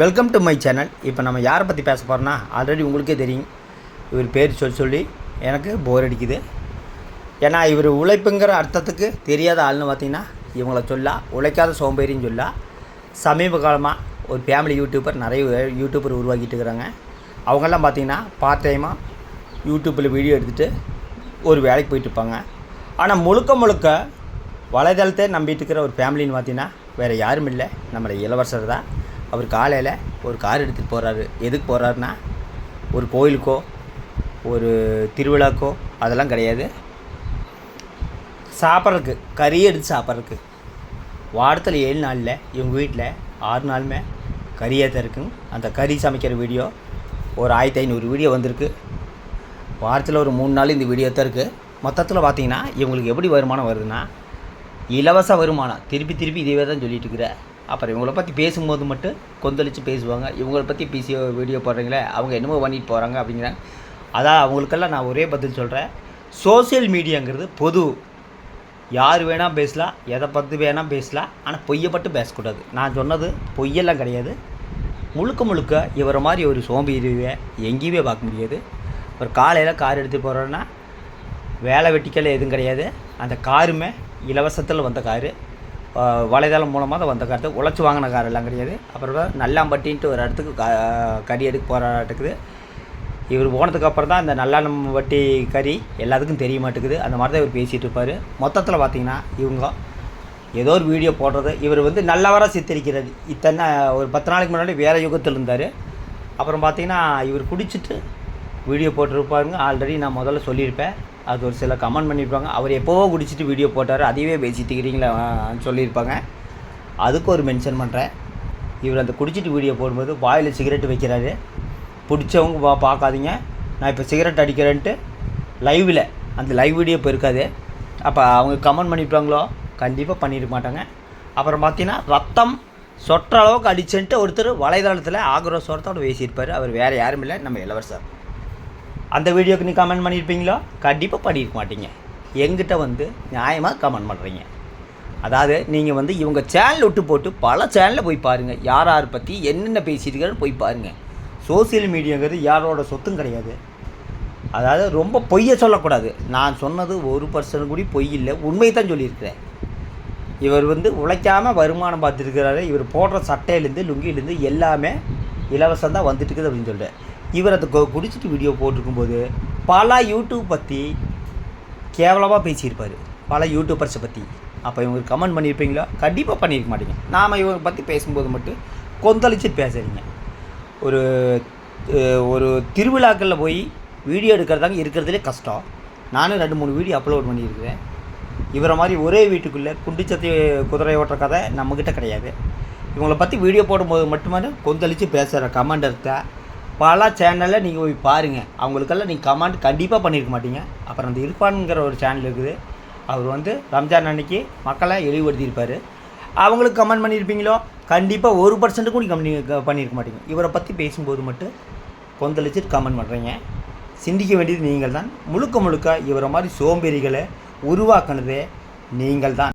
Welcome to my channel இப்போ நம்ம யாரை பற்றி பேச போகிறோன்னா ஆல்ரெடி உங்களுக்கே தெரியும். இவர் பேர் சொல்லி சொல்லி எனக்கு போர் அடிக்குது. ஏன்னா இவர் உழைப்புங்கிற அர்த்தத்துக்கு தெரியாத ஆள்னு பார்த்தீங்கன்னா இவங்கள சொல்லா உழைக்காத சோம்பேறின்னு சொல்லா சமீப காலமாக ஒரு ஃபேமிலி யூடியூபர் நிறைய யூடியூபர் உருவாக்கிட்டு இருக்கிறாங்க அவங்கெல்லாம் பார்த்தீங்கன்னா பார்ட் டைமாக யூடியூப்பில் வீடியோ எடுத்துகிட்டு ஒரு வேலைக்கு போயிட்டு இருப்பாங்க. ஆனால் முழுக்க முழுக்க வலைதளத்தை நம்பிட்டு இருக்கிற ஒரு ஃபேமிலின்னு பார்த்தீங்கன்னா வேறு யாரும் இல்லை. நம்மளோட இளவரசர் தான். அவர் காலையில் ஒரு கார் எடுத்துகிட்டு போகிறாரு எதுக்கு போகிறாருன்னா ஒரு கோயிலுக்கோ ஒரு திருவிழாக்கோ அதெல்லாம் கிடையாது. சாப்பிட்றதுக்கு கறி எடுத்து சாப்பிட்றதுக்கு. வாரத்தில் ஏழு நாளில் இவங்க வீட்டில் ஆறு நாளுமே கறியாக தான் இருக்குங்க அந்த கறி சமைக்கிற வீடியோ ஒரு ஆயிரத்தி ஐநூறு வீடியோ வந்திருக்கு. வாரத்தில் ஒரு மூணு நாள் இந்த வீடியோ தான் இருக்குது மொத்தத்தில் பார்த்தீங்கன்னா இவங்களுக்கு எப்படி வருமானம் வருதுன்னா இலவச வருமானம். திருப்பி திருப்பி இதுவே தான் சொல்லிட்டு இருக்கிற. அப்புறம் இவங்கள பற்றி பேசும்போது மட்டும் கொந்தளித்து பேசுவாங்க. இவங்கள பற்றி பிசி வீடியோ போடுறீங்களே அவங்க என்னமோ பண்ணிட்டு போகிறாங்க அப்படிங்கிறாங்க. அதான் அவங்களுக்கெல்லாம் நான் ஒரே பதில் சொல்கிறேன் சோசியல் மீடியாங்கிறது பொது. யார் வேணால் பேசலாம் எதை பற்றி வேணால் பேசலாம் ஆனால் பொய்யை மட்டும் பேசக்கூடாது. நான் சொன்னது பொய்யெல்லாம் கிடையாது. முழுக்க முழுக்க இவரை மாதிரி ஒரு சோம்பேறியை எங்கேயுமே பார்க்க முடியாது. ஒரு காலையில் கார் எடுத்துகிட்டு போகிறோன்னா வேலை வெட்டிக்கல் எதுவும் கிடையாது. அந்த காருமே இலவசத்தில் வந்த காரு. வலைதளம் மூலமாக தான் வந்த கார் உழைச்சி வாங்கின கார் எல்லாம் கிடையாது. அப்புறம் நல்லாம்பட்டின்ட்டு ஒரு இடத்துக்கு க கறி எடுக்க போராட்டக்குது இவர் போனதுக்கப்புறம் தான் இந்த நல்லெண்ணம் வட்டி கறி எல்லாத்துக்கும் தெரிய மாட்டேங்குது. அந்த மாதிரி தான் இவர் பேசிகிட்டு இருப்பார். மொத்தத்தில் பார்த்தீங்கன்னா இவங்க ஏதோ ஒரு வீடியோ போடுறது இவர் வந்து நல்லவராக சித்தரிக்கிறது இத்தனை ஒரு பத்து நாளைக்கு முன்னாடி வேறு யுகத்தில் இருந்தார். அப்புறம் பார்த்தீங்கன்னா இவர் குடிச்சிட்டு வீடியோ போட்டிருப்பாருங்க. ஆல்ரெடி நான் முதல்ல சொல்லியிருப்பேன். அது ஒரு சில கமெண்ட் பண்ணியிருப்பாங்க அவர் எப்போவோ குடிச்சிட்டு வீடியோ போட்டார். அதையவே பேசிட்டு இருக்கிறீங்களா சொல்லியிருப்பாங்க. அதுக்கு ஒரு மென்ஷன் பண்ணுறேன் இவர் அந்த குடிச்சிட்டு வீடியோ போடும்போது வாயில் சிகரெட் வைக்கிறாரு. பிடிச்சவங்க பா பார்க்காதீங்க. நான் இப்போ சிகரெட் அடிக்கிறேன்ட்டு லைவில் அந்த லைவ் வீடியோ இப்போ இருக்காது. அப்போ அவங்க கமெண்ட் பண்ணியிருப்பாங்களோ கண்டிப்பாக பண்ணியிருக்க மாட்டாங்க. அப்புறம் பார்த்தீங்கன்னா ரத்தம் சொற்ற அளவுக்கு அடிச்சுன்ட்டு ஒருத்தர் வலைதளத்தில் ஆக்ரோஷத்தோடு பேசியிருப்பார். அவர் வேறு யாரும் இல்லை. நம்ம இளவரசர். அந்த வீடியோக்கு நீ கமெண்ட் பண்ணியிருப்பீங்களோ கண்டிப்பாக பண்ணியிருக்க மாட்டீங்க. எங்கிட்ட வந்து நியாயமாக கமெண்ட் பண்ணுறீங்க அதாவது நீங்கள் வந்து இவங்க சேனல் விட்டு போட்டு பல சேனலில் போய் பாருங்கள் யார் யார் பற்றி என்னென்ன பேசியிருக்காருன்னு போய் பாருங்கள் சோசியல் மீடியாங்கிறது யாரோட சொத்தும் கிடையாது. அதாவது ரொம்ப பொய்யை சொல்லக்கூடாது. நான் சொன்னது ஒரு பர்சன்ட் கூட பொய் இல்லை. உண்மையை தான் சொல்லியிருக்கிறேன். இவர் வந்து உழைக்காமல் வருமானம் பார்த்துருக்கிறாரு இவர் போடுற சட்டையிலேருந்து லுங்கிலேருந்து எல்லாமே இலவசம் தான் வந்துட்டு இருக்குது அப்படின்னு சொல்கிறேன் இவர் அதை கு- குடிச்சிட்டு வீடியோ போட்டிருக்கும்போது பல யூடியூப் பற்றி கேவலமாக பேசியிருப்பார். பல யூடியூபர்ஸை பற்றி அப்போ இவங்க கமெண்ட் பண்ணியிருப்பீங்களா? கண்டிப்பாக பண்ணியிருக்க மாட்டீங்க. நாம் இவங்க பற்றி பேசும்போது மட்டும் கொந்தளிச்சு பேசுகிறீங்க ஒரு ஒரு திருவிழாக்களில் போய் வீடியோ எடுக்கிறதாங்க இருக்கிறதுலே கஷ்டம். நானும் ரெண்டு மூணு வீடியோ அப்லோட் பண்ணியிருக்கிறேன். இவரை மாதிரி ஒரே வீட்டுக்குள்ளே குண்டிச்சத்தி குதிரை ஓட்டுற கதை நம்மக்கிட்ட கிடையாது. இவங்களை பற்றி வீடியோ போடும்போது மட்டுமே கொந்தளித்து பேசுகிற கமெண்டர்கிட்ட பல சேனலில் நீங்கள் போய் பாருங்கள் அவங்களுக்கெல்லாம் நீங்கள் கமெண்ட் கண்டிப்பாக பண்ணியிருக்க மாட்டீங்க. அப்புறம் அந்த இருப்பானுங்கிற ஒரு சேனல் இருக்குது. அவர் வந்து ரம்ஜான் அன்னைக்கு மக்களை இழிவுபடுத்தியிருப்பார். அவங்களுக்கு கமெண்ட் பண்ணியிருப்பீங்களோ கண்டிப்பாக ஒரு பர்சன்ட்டுக்கும் நீங்கள் கம்மி பண்ணியிருக்க மாட்டீங்க. இவரை பற்றி பேசும்போது மட்டும் கொந்தளிச்சிட்டு கமெண்ட் பண்ணுறீங்க சிந்திக்க வேண்டியது நீங்கள் தான் முழுக்க முழுக்க இவரை மாதிரி சோம்பேறிகளை உருவாக்குனதே நீங்கள் தான்